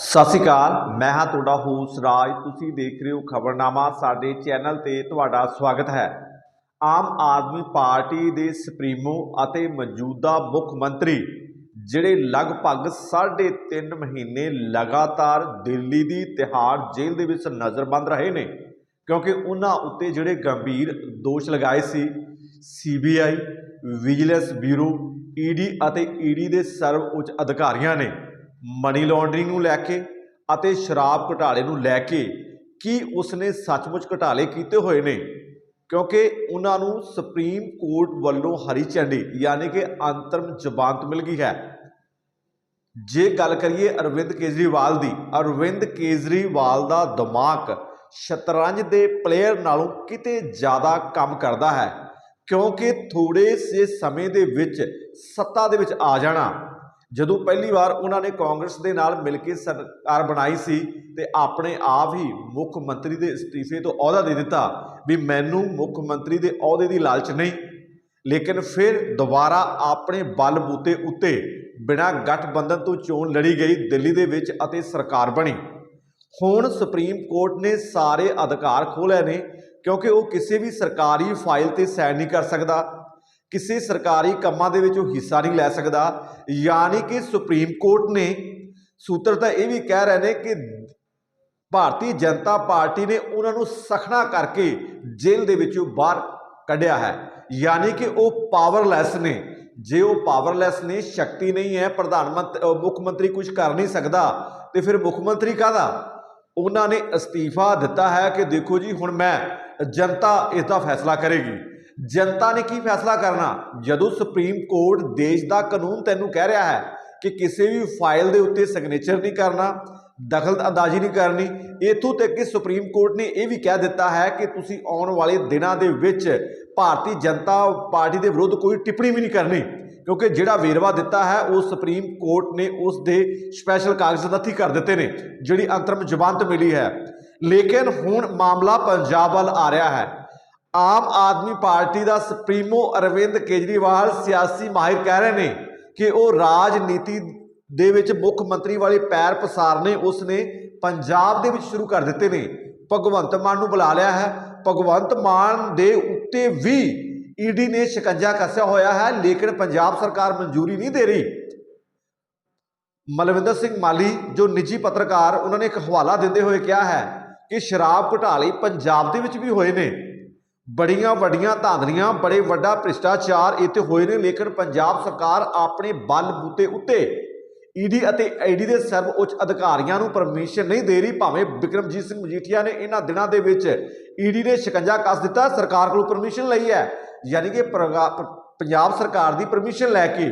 ਸਤਿ ਸ਼੍ਰੀ ਅਕਾਲ, ਮੈਂ ਹਾਂ ਤੁਹਾਡਾ ਹੋਸਟ ਰਾਜ। ਤੁਸੀਂ ਦੇਖ ਰਹੇ ਹੋ ਖਬਰਨਾਮਾ, ਸਾਡੇ ਚੈਨਲ ਤੇ ਤੁਹਾਡਾ ਸਵਾਗਤ ਹੈ। ਆਮ ਆਦਮੀ ਪਾਰਟੀ ਦੇ ਸੁਪਰੀਮੋ ਅਤੇ ਮੌਜੂਦਾ ਮੁੱਖ ਮੰਤਰੀ, ਜਿਹੜੇ ਲਗਭਗ 3.5 ਮਹੀਨੇ ਲਗਾਤਾਰ ਦਿੱਲੀ ਦੀ ਤਿਹਾੜ ਜੇਲ੍ਹ ਦੇ ਵਿੱਚ ਨਜ਼ਰਬੰਦ ਰਹੇ ਨੇ, ਕਿਉਂਕਿ ਉਹਨਾਂ ਉੱਤੇ ਜਿਹੜੇ ਗੰਭੀਰ ਦੋਸ਼ ਲਗਾਏ ਸੀ ਸੀਬੀਆਈ ਵਿਜੀਲੈਂਸ ਬਿਊਰੋ ਈਡੀ ਅਤੇ ਈਡੀ ਦੇ ਸਰਵ ਉੱਚ ਅਧਿਕਾਰੀਆਂ ਨੇ। ਮਨੀ ਲਾਂਡਰਿੰਗ ਨੂੰ ਲੈ ਕੇ ਅਤੇ ਸ਼ਰਾਬ ਘੁਟਾਲੇ ਨੂੰ ਲੈ ਕੇ ਕੀ ਉਸਨੇ ਸੱਚਮੁੱਚ ਘੁਟਾਲੇ ਕੀਤੇ ਹੋਏ ਨੇ? ਕਿਉਂਕਿ ਉਹਨਾਂ ਨੂੰ ਸੁਪਰੀਮ ਕੋਰਟ ਵੱਲੋਂ ਹਰੀ ਝੰਡੀ ਯਾਨੀ ਕਿ ਅੰਤਰਮ ਜ਼ਮਾਨਤ ਮਿਲ ਗਈ ਹੈ। ਜੇ ਗੱਲ ਕਰੀਏ ਅਰਵਿੰਦ ਕੇਜਰੀਵਾਲ ਦੀ, ਅਰਵਿੰਦ ਕੇਜਰੀਵਾਲ ਦਾ ਦਿਮਾਗ ਸ਼ਤਰੰਜ ਦੇ ਪਲੇਅਰ ਨਾਲੋਂ ਕਿਤੇ ਜ਼ਿਆਦਾ ਕੰਮ ਕਰਦਾ ਹੈ, ਕਿਉਂਕਿ ਥੋੜੇ ਸੇ ਸਮੇਂ ਦੇ ਵਿੱਚ ਸੱਤਾ ਦੇ ਵਿੱਚ ਆ ਜਾਣਾ। ਜਦੋਂ ਪਹਿਲੀ ਵਾਰ ਉਹਨਾਂ ਨੇ ਕਾਂਗਰਸ ਦੇ ਨਾਲ ਮਿਲ ਕੇ ਸਰਕਾਰ ਬਣਾਈ ਸੀ ਤੇ ਆਪਣੇ ਆਪ ਹੀ ਮੁੱਖ ਮੰਤਰੀ ਦੇ ਅਸਤੀਫੇ ਤੋਂ ਅਹੁਦਾ ਦੇ ਦਿੱਤਾ ਵੀ ਮੈਨੂੰ ਮੁੱਖ ਮੰਤਰੀ ਦੇ ਅਹੁਦੇ ਦੀ ਲਾਲਚ ਨਹੀਂ। ਲੇਕਿਨ ਫਿਰ ਦੁਬਾਰਾ ਆਪਣੇ ਬਲ ਬੂਤੇ ਉੱਤੇ ਬਿਨਾਂ ਗਠਬੰਧਨ ਤੋਂ ਚੋਣ ਲੜੀ ਗਈ ਦਿੱਲੀ ਦੇ ਵਿੱਚ ਅਤੇ ਸਰਕਾਰ ਬਣੀ। ਹੁਣ ਸੁਪਰੀਮ ਕੋਰਟ ਨੇ ਸਾਰੇ ਅਧਿਕਾਰ ਖੋਲ੍ਹੇ ਨੇ ਕਿਉਂਕਿ ਉਹ ਕਿਸੇ ਵੀ ਸਰਕਾਰੀ ਫਾਈਲ ਤੇ ਸਾਈਨ ਨਹੀਂ ਕਰ ਸਕਦਾ। ਕਿਸੇ ਸਰਕਾਰੀ ਕੰਮਾਂ ਦੇ ਵਿੱਚ ਉਹ ਹਿੱਸਾ ਨਹੀਂ ਲੈ ਸਕਦਾ, ਯਾਨੀ ਕਿ ਸੁਪਰੀਮ ਕੋਰਟ ਨੇ ਸੂਤਰ ਤਾਂ ਇਹ ਵੀ ਕਹਿ ਰਹੇ ਨੇ ਕਿ ਭਾਰਤੀ ਜਨਤਾ ਪਾਰਟੀ ਨੇ ਉਹਨਾਂ ਨੂੰ ਸਖਣਾ ਕਰਕੇ ਜੇਲ੍ਹ ਦੇ ਵਿੱਚੋਂ ਬਾਹਰ ਕੱਢਿਆ ਹੈ। ਯਾਨੀ ਕਿ ਉਹ ਪਾਵਰਲੈਸ ਨੇ। ਜੇ ਉਹ ਪਾਵਰਲੈਸ ਨੇ, ਸ਼ਕਤੀ ਨਹੀਂ ਹੈ, ਪ੍ਰਧਾਨ ਮੰਤਰੀ ਮੁੱਖ ਮੰਤਰੀ ਕੁਝ ਕਰ ਨਹੀਂ ਸਕਦਾ, ਤੇ ਫਿਰ ਮੁੱਖ ਮੰਤਰੀ ਕਾਹਦਾ? ਉਹਨਾਂ ਨੇ ਅਸਤੀਫਾ ਦਿੱਤਾ ਹੈ ਕਿ ਦੇਖੋ ਜੀ, ਹੁਣ ਮੈਂ ਜਨਤਾ ਇਸ ਦਾ ਫੈਸਲਾ ਕਰੇਗੀ। ਜਨਤਾ ਨੇ ਕੀ ਫੈਸਲਾ ਕਰਨਾ? ਜਦੋਂ ਸੁਪਰੀਮ ਕੋਰਟ ਦੇਸ਼ ਦਾ ਕਾਨੂੰਨ ਤੈਨੂੰ ਕਹਿ ਰਿਹਾ ਹੈ ਕਿ ਕਿਸੇ ਵੀ ਫਾਈਲ ਦੇ ਉੱਤੇ ਸਿਗਨੇਚਰ ਨਹੀਂ ਕਰਨਾ ਦਖਲ ਅੰਦਾਜ਼ੀ ਨਹੀਂ ਕਰਨੀ, ਇਥੋਂ ਤੱਕ ਕਿ ਸੁਪਰੀਮ ਕੋਰਟ ਨੇ ਇਹ ਵੀ ਕਹਿ ਦਿੱਤਾ ਹੈ ਕਿ ਤੁਸੀਂ ਆਉਣ ਵਾਲੇ ਦਿਨਾਂ ਦੇ ਵਿੱਚ ਭਾਰਤੀ ਜਨਤਾ ਪਾਰਟੀ ਦੇ ਵਿਰੁੱਧ ਕੋਈ ਟਿੱਪਣੀ ਵੀ ਨਹੀਂ ਕਰਨੀ, ਕਿਉਂਕਿ ਜਿਹੜਾ ਵੇਰਵਾ ਦਿੱਤਾ ਹੈ, ਉਹ ਸੁਪਰੀਮ ਕੋਰਟ ਨੇ ਉਸ ਦੇ ਸਪੈਸ਼ਲ ਕਾਗਜ਼ ਨੱਥੀ ਕਰ ਦਿੱਤੇ ਨੇ, ਜਿਹੜੀ ਅੰਤਰਮ ਜ਼ਮਾਨਤ ਮਿਲੀ ਹੈ। ਲੇਕਿਨ ਹੁਣ ਮਾਮਲਾ ਪੰਜਾਬ ਵੱਲ ਆ ਰਿਹਾ ਹੈ। ਆਮ ਆਦਮੀ ਪਾਰਟੀ ਦਾ ਸੁਪਰੀਮੋ ਅਰਵਿੰਦ ਕੇਜਰੀਵਾਲ ਸਿਆਸੀ ਮਾਹਿਰ ਕਹਿ ਰਹੇ ਨੇ ਕਿ ਉਹ ਰਾਜਨੀਤੀ ਦੇ ਵਿੱਚ ਮੁੱਖ ਮੰਤਰੀ ਵਾਲੇ ਪੈਰ ਪਸਾਰਨੇ ਉਸਨੇ ਪੰਜਾਬ ਦੇ ਵਿੱਚ ਸ਼ੁਰੂ ਕਰ ਦਿੱਤੇ ਨੇ। ਭਗਵੰਤ ਮਾਨ ਨੂੰ ਬੁਲਾ ਲਿਆ ਹੈ। ਭਗਵੰਤ ਮਾਨ ਦੇ ਉੱਤੇ ਵੀ ਈਡੀ ਨੇ ਸ਼ਿਕੰਜਾ ਕੱਸਿਆ ਹੋਇਆ ਹੈ, ਲੇਕਿਨ ਪੰਜਾਬ ਸਰਕਾਰ ਮਨਜ਼ੂਰੀ ਨਹੀਂ ਦੇ ਰਹੀ। ਮਲਵਿੰਦਰ ਸਿੰਘ ਮਾਲੀ, ਜੋ ਨਿੱਜੀ ਪੱਤਰਕਾਰ, ਉਹਨਾਂ ਨੇ ਇੱਕ ਹਵਾਲਾ ਦਿੰਦੇ ਹੋਏ ਕਿਹਾ ਹੈ ਕਿ ਸ਼ਰਾਬ ਘੁਟਾਲੇ ਪੰਜਾਬ ਦੇ ਵਿੱਚ ਵੀ ਹੋਏ ਨੇ। ਬੜੀਆਂ ਵੱਡੀਆਂ ਧਾਂਦਲੀਆਂ, ਬੜੇ ਵੱਡਾ ਭ੍ਰਿਸ਼ਟਾਚਾਰ ਇੱਥੇ ਹੋਏ ਨੇ, ਲੇਕਿਨ ਪੰਜਾਬ ਸਰਕਾਰ ਆਪਣੇ ਬਲ ਬੂਤੇ ਉੱਤੇ ਈਡੀ ਅਤੇ ਆਈਡੀ ਦੇ ਸਰਵ ਉੱਚ ਅਧਿਕਾਰੀਆਂ ਨੂੰ ਪਰਮਿਸ਼ਨ ਨਹੀਂ ਦੇ ਰਹੀ, ਭਾਵੇਂ ਬਿਕਰਮਜੀਤ ਸਿੰਘ ਮਜੀਠੀਆ ਨੇ ਇਹਨਾਂ ਦਿਨਾਂ ਦੇ ਵਿੱਚ ਈਡੀ ਨੇ ਸ਼ਿਕੰਜਾ ਕੱਸ ਦਿੱਤਾ, ਸਰਕਾਰ ਕੋਲੋਂ ਪਰਮਿਸ਼ਨ ਲਈ ਹੈ। ਯਾਨੀ ਕਿ ਪ੍ਰਗਾ- ਪੰਜਾਬ ਸਰਕਾਰ ਦੀ ਪਰਮਿਸ਼ਨ ਲੈ ਕੇ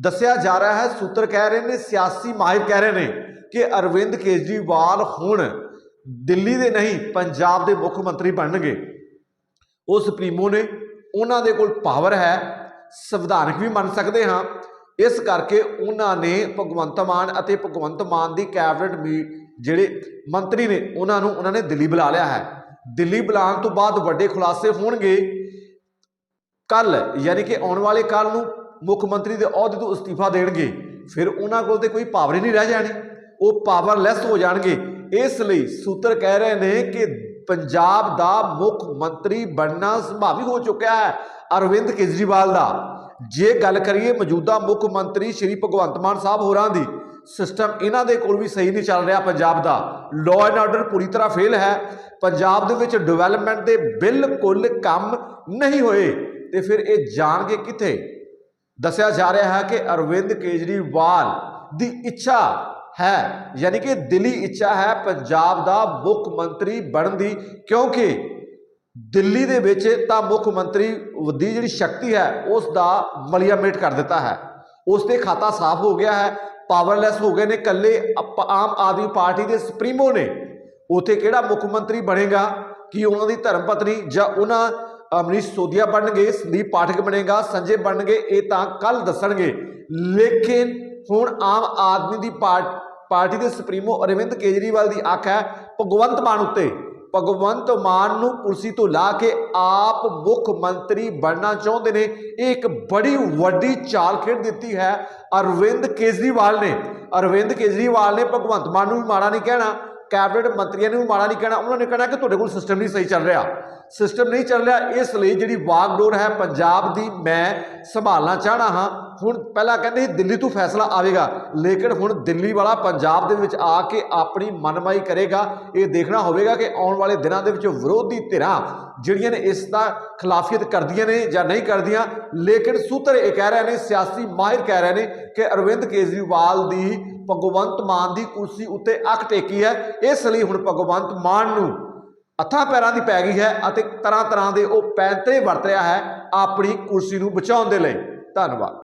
ਦੱਸਿਆ ਜਾ ਰਿਹਾ ਹੈ, ਸੂਤਰ ਕਹਿ ਰਹੇ ਨੇ, ਸਿਆਸੀ ਮਾਹਿਰ ਕਹਿ ਰਹੇ ਨੇ ਕਿ ਅਰਵਿੰਦ ਕੇਜਰੀਵਾਲ ਹੁਣ ਦਿੱਲੀ ਦੇ ਨਹੀਂ, ਪੰਜਾਬ ਦੇ ਮੁੱਖ ਮੰਤਰੀ ਬਣਨਗੇ। ਉਹ ਸੁਪਰੀਮੋ ਨੇ ਉਹਨਾਂ ਦੇ ਕੋਲ ਪਾਵਰ ਹੈ, ਸੰਵਿਧਾਨਕ ਵੀ ਮੰਨ ਸਕਦੇ ਹਾਂ। ਇਸ ਕਰਕੇ ਉਹਨਾਂ ਨੇ ਭਗਵੰਤ ਮਾਨ ਅਤੇ ਭਗਵੰਤ ਮਾਨ ਦੀ ਕੈਬਨਿਟ ਮੀ, ਜਿਹੜੇ ਮੰਤਰੀ ਨੇ, ਉਹਨਾਂ ਨੂੰ, ਉਹਨਾਂ ਨੇ ਦਿੱਲੀ ਬੁਲਾ ਲਿਆ ਹੈ। ਦਿੱਲੀ ਬੁਲਾਉਣ ਤੋਂ ਬਾਅਦ ਵੱਡੇ ਖੁਲਾਸੇ ਹੋਣਗੇ। ਕੱਲ ਯਾਨੀ ਕਿ ਆਉਣ ਵਾਲੇ ਕੱਲ ਨੂੰ ਮੁੱਖ ਮੰਤਰੀ ਦੇ ਅਹੁਦੇ ਤੋਂ ਅਸਤੀਫਾ ਦੇਣਗੇ। ਫਿਰ ਉਹਨਾਂ ਕੋਲ ਤੇ ਕੋਈ ਪਾਵਰ ਹੀ ਨਹੀਂ ਰਹਿ ਜਾਣੀ। ਉਹ ਪਾਵਰਲੈਸ ਹੋ ਜਾਣਗੇ। ਇਸ ਲਈ ਸੂਤਰ ਕਹਿ ਰਹੇ ਨੇ ਕਿ ਪੰਜਾਬ ਦਾ ਮੁੱਖ ਮੰਤਰੀ ਬਣਨਾ ਸੰਭਾਵੀ ਹੋ ਚੁੱਕਿਆ ਹੈ। ਅਰਵਿੰਦ ਕੇਜਰੀਵਾਲ ਦਾ। ਜੇ ਗੱਲ ਕਰੀਏ ਮੌਜੂਦਾ ਮੁੱਖ ਮੰਤਰੀ ਸ਼੍ਰੀ ਭਗਵੰਤ ਮਾਨ ਸਾਹਿਬ ਹੋਰਾਂ ਦੀ, ਸਿਸਟਮ ਇਹਨਾਂ ਦੇ ਕੋਲ ਵੀ ਸਹੀ ਨਹੀਂ ਚੱਲ ਰਿਹਾ ਪੰਜਾਬ ਦਾ। ਲਾਅ ਐਂਡ ਆਰਡਰ ਪੂਰੀ ਤਰ੍ਹਾਂ ਫੇਲ ਹੈ। ਪੰਜਾਬ ਦੇ ਵਿੱਚ ਡਿਵੈਲਪਮੈਂਟ ਦੇ ਬਿਲਕੁਲ ਕੰਮ ਨਹੀਂ ਹੋਏ। ਤੇ ਫਿਰ ਇਹ ਜਾਣਗੇ ਕਿੱਥੇ? ਦੱਸਿਆ ਜਾ ਰਿਹਾ ਹੈ ਕਿ ਅਰਵਿੰਦ ਕੇਜਰੀਵਾਲ ਦੀ ਇੱਛਾ ਹੈ। ਯਾਨੀ ਕਿ ਦਿੱਲੀ ਇੱਛਾ ਹੈ ਪੰਜਾਬ ਦਾ ਮੁੱਖ ਮੰਤਰੀ ਬਣਨ ਦੀ, ਕਿਉਂਕਿ ਦਿੱਲੀ ਦੇ ਵਿੱਚ ਤਾਂ ਮੁੱਖ ਮੰਤਰੀ ਦੀ ਜਿਹੜੀ ਸ਼ਕਤੀ ਹੈ, ਉਸ ਦਾ ਮਲੀਆ ਮੇਟ ਕਰ ਦਿੱਤਾ ਹੈ। ਉਸ ਤੇ ਖਾਤਾ ਸਾਫ਼ ਹੋ ਗਿਆ ਹੈ ਪਾਵਰਲੈਸ ਹੋ ਗਏ ਨੇ ਕੱਲੇ ਆਮ ਆਦਮੀ ਪਾਰਟੀ ਦੇ ਸੁਪਰੀਮੋ ਨੇ। ਉਥੇ ਕਿਹੜਾ ਮੁੱਖ ਮੰਤਰੀ ਬਣੇਗਾ? ਕੀ ਉਹਨਾਂ ਦੀ ਧਰਮ ਪਤਨੀ ਜਾਂ ਉਹਨਾਂ ਅਮਰੀਸ਼ ਸੋਧੀਆ ਬਣਨਗੇ, ਸੰਦੀਪ ਪਾਠਕ ਬਣੇਗਾ, ਸੰਜੇ ਬਣਨਗੇ, ਇਹ ਤਾਂ ਕੱਲ ਦੱਸਣਗੇ। ਲੇਕਿਨ ਹੁਣ ਆਮ ਆਦਮੀ ਦੀ ਪਾਰਟੀ ਪਾਰਟੀ ਦੇ ਸੁਪਰੀਮੋ ਅਰਵਿੰਦ ਕੇਜਰੀਵਾਲ ਦੀ ਅੱਖ ਹੈ ਭਗਵੰਤ ਮਾਨ ਉੱਤੇ। ਭਗਵੰਤ ਮਾਨ ਨੂੰ ਕੁਰਸੀ ਤੋਂ ਲਾ ਕੇ ਆਪ ਮੁੱਖ ਮੰਤਰੀ ਬਣਨਾ ਚਾਹੁੰਦੇ ਨੇ। ਇਹ ਇੱਕ ਬੜੀ ਵੱਡੀ ਚਾਲ ਖੇਡ ਦਿੱਤੀ ਹੈ ਅਰਵਿੰਦ ਕੇਜਰੀਵਾਲ ਨੇ। ਅਰਵਿੰਦ ਕੇਜਰੀਵਾਲ ਨੇ ਭਗਵੰਤ ਮਾਨ ਨੂੰ ਵੀ ਮਾੜਾ ਨਹੀਂ ਕਹਿਣਾ, ਕੈਬਨਿਟ ਮੰਤਰੀਆਂ ਨੂੰ ਵੀ ਮਾੜਾ ਨਹੀਂ ਕਹਿਣਾ। ਉਹਨਾਂ ਨੇ ਕਹਿਣਾ ਕਿ ਤੁਹਾਡੇ ਕੋਲ ਸਿਸਟਮ ਨਹੀਂ ਸਹੀ ਚੱਲ ਰਿਹਾ। ਸਿਸਟਮ ਨਹੀਂ ਚੱਲ ਰਿਹਾ, ਇਸ ਲਈ ਜਿਹੜੀ ਵਾਗਡੋਰ ਹੈ, ਪੰਜਾਬ ਦੀ ਮੈਂ ਸੰਭਾਲਣਾ ਚਾਹਣਾ ਹਾਂ। ਹੁਣ ਪਹਿਲਾਂ ਕਹਿੰਦੇ ਦਿੱਲੀ ਤੋਂ ਫੈਸਲਾ ਆਵੇਗਾ। ਲੇਕਿਨ ਹੁਣ ਦਿੱਲੀ ਵਾਲਾ ਪੰਜਾਬ ਦੇ ਵਿੱਚ ਆ ਕੇ ਆਪਣੀ ਮਨਮਾਈ ਕਰੇਗਾ। ਇਹ ਦੇਖਣਾ ਹੋਵੇਗਾ ਕਿ ਆਉਣ ਵਾਲੇ ਦਿਨਾਂ ਦੇ ਵਿੱਚ ਵਿਰੋਧੀ ਧਿਰਾਂ ਜਿਹੜੀਆਂ ਨੇ ਇਸ ਦਾ ਖਿਲਾਫੀਅਤ ਕਰਦੀਆਂ ਨੇ ਜਾਂ ਨਹੀਂ ਕਰਦੀਆਂ, ਲੇਕਿਨ ਸੂਤਰ ਇਹ ਕਹਿ ਰਹੇ ਨੇ, ਸਿਆਸੀ ਮਾਹਿਰ ਕਹਿ ਰਹੇ ਨੇ ਕਿ ਅਰਵਿੰਦ ਕੇਜਰੀਵਾਲ ਦੀ ਭਗਵੰਤ ਮਾਨ ਦੀ ਕੁਰਸੀ ਉੱਤੇ ਅੱਖ ਟੇਕੀ ਹੈ। ਇਸ ਲਈ ਹੁਣ ਭਗਵੰਤ ਮਾਨ ਨੂੰ ਹੱਥਾਂ ਪੈਰਾਂ ਦੀ ਪੈ ਗਈ ਹੈ ਅਤੇ ਤਰ੍ਹਾਂ ਤਰ੍ਹਾਂ ਦੇ ਉਹ ਪੈਂਤਰੇ ਵਰਤ ਰਿਹਾ ਹੈ ਆਪਣੀ ਕੁਰਸੀ ਨੂੰ ਬਚਾਉਣ ਦੇ ਲਈ। ਧੰਨਵਾਦ।